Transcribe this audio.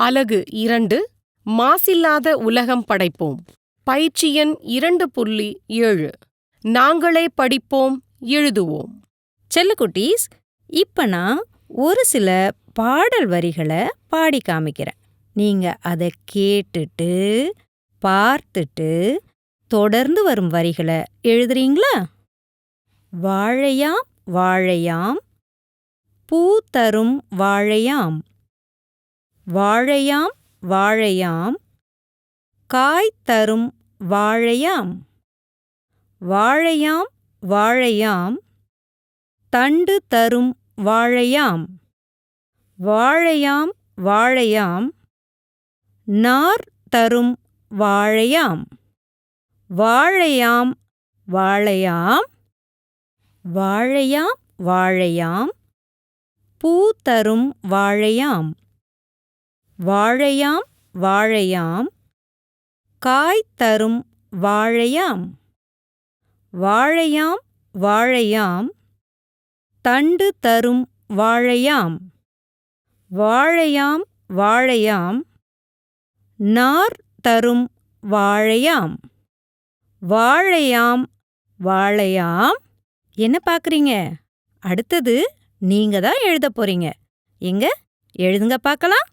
அலகு இரண்டு மாசில்லாத உலகம் படைப்போம். பயிற்சி எண் இரண்டு புள்ளி ஏழு. நாங்களே படிப்போம் எழுதுவோம். செல்லக்குட்டீஸ் இப்ப நான் ஒரு சில பாடல் வரிகளை பாடி காமிக்கிறேன். நீங்க அதை கேட்டுட்டு பார்த்துட்டு தொடர்ந்து வரும் வரிகளை எழுதுறீங்களா? வாழையாம் வாழையாம் பூ தரும் வாழையாம். வாழையாம் வாழையாம். காய் தரும் வாழையாம். வாழையாம் வாழையாம். தண்டு தரும் வாழையாம். வாழையாம் வாழையாம். நார் தரும் வாழையாம். வாழையாம் வாழையாம். வாழையாம் வாழையாம். பூ தரும் வாழையாம். வாழையாம் வாழையாம். காய் தரும் வாழையாம். வாழையாம் வாழையாம். தண்டு தரும் வாழையாம். வாழையாம் வாழையாம். நார் தரும் வாழையாம். வாழையாம் வாழையாம். என்ன பார்க்குறீங்க அடுத்தது நீங்க தான் எழுத போறீங்க. எங்க? எழுதுங்க பார்க்கலாம்.